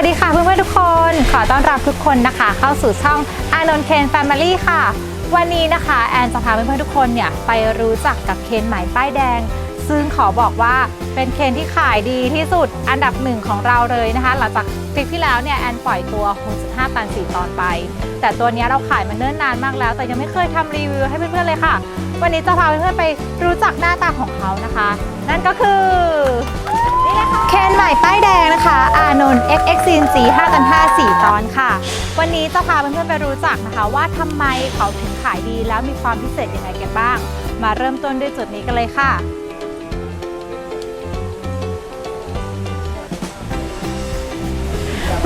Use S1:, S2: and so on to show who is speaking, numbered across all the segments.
S1: วัสดีค่ะเพื่อนๆทุกคน ขอต้อนรับทุกคนนะคะ เข้าสู่ช่องอานนท์เคนแฟมิลี่ค่ะ วันนี้นะคะแอนจะพาเพื่อนๆทุกคนเนี่ยไปรู้จักกับเคนใหม่ป้ายแดง ซึ่งขอบอกว่าเป็นเคนที่ขายดีที่สุดอันดับหนึ่งของเราเลยนะคะ หลังจากคลิปที่แล้วเนี่ยแอนปล่อยตัว 65 ตัน 4 ตอนไป แต่ตัวนี้เราขายมาเนิ่นนานมากแล้ว แต่ยังไม่เคยทำรีวิวให้เพื่อนๆเลยค่ะ วันนี้จะพาเพื่อนๆไปรู้จักหน้าตาของเขานะคะ นั่นก็คือ เคนใหม่ป้ายแดงนะคะ อานนท์ XX c n g 5ตัน5 4ตอนค่ะ วันนี้จะพาเพื่อนๆไปรู้จักนะคะ ว่าทำไมเขาถึงขายดีแล้วมีความพิเศษยังไงกันบ้าง มาเริ่มต้นด้วยจุดนี้กันเลยค่ะ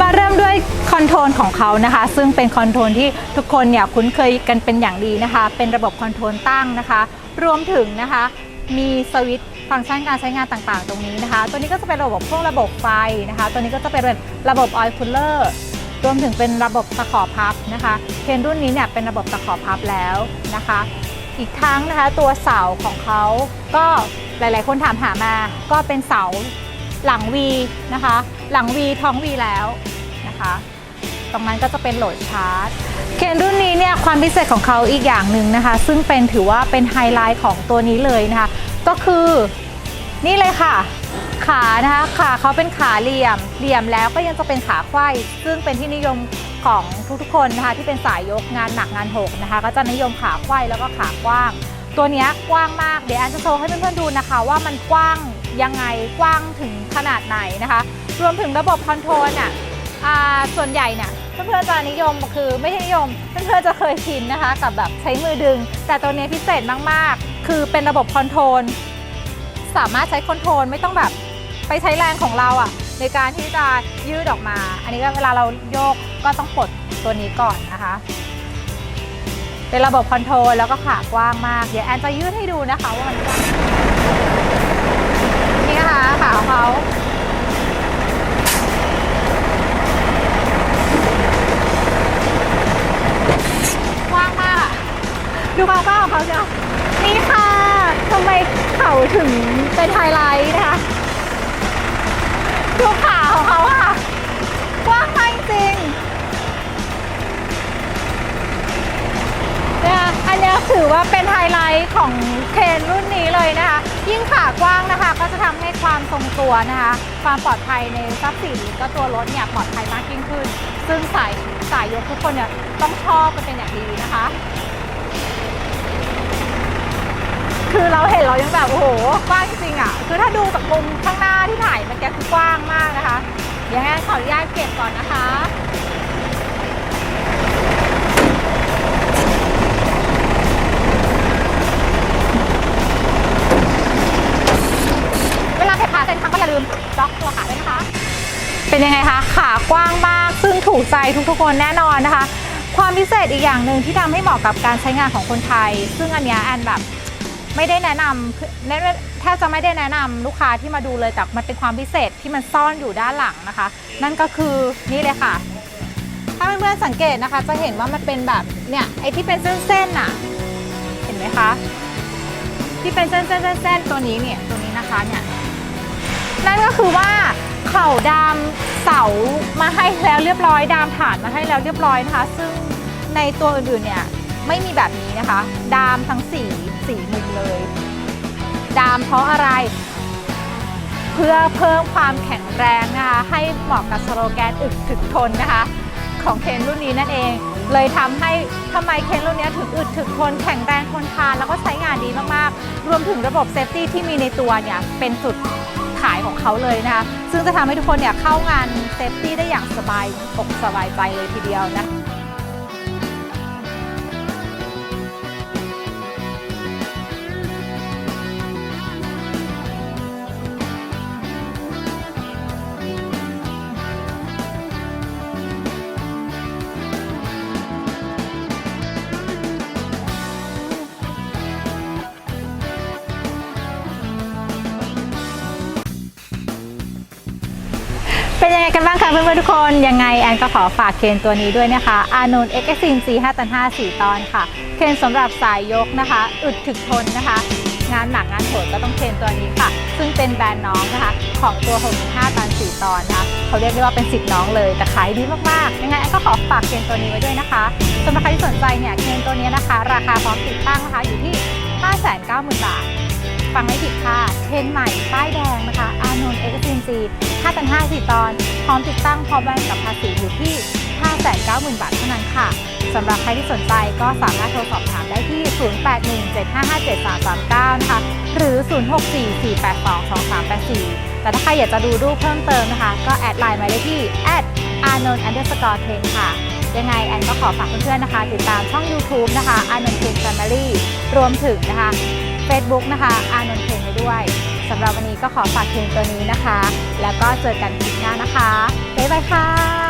S1: มาเริ่มด้วยคอนโทรลของเขานะคะ ซึ่งเป็นคอนโทรลที่ทุกคนเนี่ยคุ้นเคยกันเป็นอย่างดีนะคะ เป็นระบบคอนโทรลตั้งนะคะ รวมถึงนะคะมีสวิตช์ ฟังก์ชันการใช้งานต่างๆ ตรงนี้นะคะ ตัวนี้ก็จะเป็นระบบพวกระบบไฟนะคะ ตัวนี้ก็จะเป็นระบบออยล์คูลเลอร์รวมถึงเป็นระบบตะขอพับนะคะเคนรุ่นนี้เนี่ยเป็นระบบตะขอพับแล้วนะคะ อีกทั้งนะคะตัวเสาของเขาก็หลายๆ คนถามหามาก็เป็นเสาหลัง V นะคะ หลัง V ท้อง V แล้วนะคะตรงนั้นก็จะเป็นโหลดชาร์จ เคนรุ่นนี้เนี่ยความพิเศษของเขาอีกอย่างหนึ่งนะคะ ซึ่งเป็นถือว่าเป็นไฮไลท์ของตัวนี้เลยนะคะ ก็คือ นี่เลยค่ะ ขานะคะขาเขาเป็นขาเหลี่ยม เหลี่ยมแล้วก็ยังจะเป็นขาไขว้ซึ่งเป็นที่นิยมของทุกๆคนนะคะที่เป็นสายยกงานหนักงานหกนะคะ ก็จะนิยมขาไขว้แล้วก็ขากว้าง ตัวนี้กว้างมากเดี๋ยวแอนจะโชว์ให้เพื่อนๆดูนะคะ ว่ามันกว้างยังไงกว้างถึงขนาดไหนนะคะ รวมถึงระบบคอนโทรลน่ะอ่าส่วนใหญ่เนี่ยเพื่อนๆจะนิยมคือไม่ใช่นิยมเพื่อนๆจะเคยชินนะคะ กับแบบใช้มือดึง แต่ตัวนี้พิเศษมากๆ คือเป็นระบบคอนโทรล สามารถใช้คอนโทรลไม่ต้องแบบไปใช้แรงของเราอะในการที่จะยืดออกมา อันนี้ก็เวลาเราโยกก็ต้องปลดตัวนี้ก่อนนะคะ เป็นระบบคอนโทรลแล้วก็ขากว้างมาก เดี๋ยวแอนจะยืดให้ดูนะคะว่ามันกว้างนี่นะคะขาของเขากว้างมาก ดูความกว้างของเขาเชียวนี่ค่ะ ทำไมเขาถึงเป็นไฮไลท์นะคะดูขาของเขาค่ะ กว้างมากจริงนะคะอันนี้ถือว่าเป็นไฮไลท์ของเคนรุ่นนี้เลยนะคะ ยิ่งขากว้างนะคะ ก็จะทำให้ความทรงตัวนะคะ ความปลอดภัยในทรัพย์สินก็ตัวรถเนี่ยปลอดภัยมากยิ่งขึ้น ซึ่งสายสายยกทุกคนเนี่ยต้องชอบกันเป็นอย่างดีนะคะ คือ เราเห็นเรายังแบบโอ้โหกว้างจริงๆอะคือถ้าดูจากมุมข้างหน้าที่ถ่ายมันแกคือกว้างมากนะคะเดี๋ยวงั้นขออนุญาตเก็บก่อนนะคะเวลาเก็บขาเสร็จครั้งก็อย่าลืมล็อกตัวขาด้วยนะคะเป็นยังไงคะ ขากว้างมาก ซึ่งถูกใจทุกๆคนแน่นอนนะคะ ความพิเศษอีกอย่างหนึ่งที่ทำให้เหมาะกับการใช้งานของคนไทย ซึ่งอันนี้แอนแบบ ไม่ได้แนะนำแนะแทบจะไม่ได้แนะนำลูกค้าที่มาดูเลยแต่มันเป็นความพิเศษที่มันซ่อนอยู่ด้านหลังนะคะ นั่นก็คือนี่เลยค่ะ ถ้าเพื่อนๆสังเกตนะคะ จะเห็นว่ามันเป็นแบบเนี่ยไอที่เป็นเส้นๆน่ะเห็นไหมคะที่เป็นเส้นๆๆๆตัวนี้เนี่ยตัวนี้นะคะเนี่ยนั่นก็คือว่าเข่าดามเสามาให้แล้วเรียบร้อยดามฐานมาให้แล้วเรียบร้อยนะคะ ซึ่งในตัวอื่นๆเนี่ย ไม่มีแบบนี้นะคะ ดามทั้งสี่สี่มุมเลย ดามเพราะอะไร เพื่อเพิ่มความแข็งแรงนะคะ ให้เหมาะกับสโลแกนอึดถึกทนนะคะ ของเคนรุ่นนี้นั่นเอง เลยทำให้ทำไมเคนรุ่นนี้ถึงอึดถึกทนแข็งแรงทนทานแล้วก็ใช้งานดีมากๆ รวมถึงระบบเซฟตี้ที่มีในตัวเนี่ยเป็นจุดขายของเขาเลยนะคะ ซึ่งจะทำให้ทุกคนเนี่ยเข้างานเซฟตี้ได้อย่างสบายอกสบายใจเลยทีเดียวนะ เป็นยังไงกันบ้างคะเพื่อนๆทุกคน ยังไงแอนก็ขอฝากเคนตัวนี้ด้วยนะคะอานนท์ X 4 5ตัน5 4ตอนค่ะ เคนสำหรับสายยกนะคะ อึดถึกทนนะคะ งานหนักงานโหดก็ต้องเทรนตัวนี้ค่ะ ซึ่งเป็นแบรนด์น้องนะคะ ของตัว 65 ตัน 4 ตอนนะคะ เขาเรียกได้ว่าเป็นสิทธิ์น้องเลย แต่ขายดีมากๆ ยังไงแอนก็ขอฝากเทรนตัวนี้ไว้ด้วยนะคะสำหรับใครที่สนใจเนี่ยเทรนตัวนี้นะคะ ราคาพร้อมติดตั้งนะคะอยู่ที่ 590,000 บาท ฟังไม่ผิดค่ะเทรนใหม่ ป้ายแดงนะคะอานนท์เอ็กซ์ซีจี5ตัน5 4ตอน พร้อมติดตั้งพร้อมแบนกับภาษีอยู่ที่ 590,000 บาทเท่านั้นค่ะสำหรับใครที่สนใจก็สามารถโทรสอบถามได้ที่ 0817557339 นะคะ หรือ 0644822384 แต่ถ้าใครอยากจะดูรูปเพิ่มเติมนะคะ ก็แอดไลน์มาได้ที่ @arnold underscore t r e n ค่ะ ยังไงแอนก็ขอฝากเพื่อนๆนะคะ ติดตามช่อง YouTube นะคะ Arnold t r e n Family รวมถึงนะคะ Facebook นะคะอานนท์เพลงไว้ด้วยสำหรับวันนี้ก็ขอฝากเพลงตัวนี้นะคะ แล้วก็เจอกันคลิปหน้านะคะบ๊ายบายค่ะ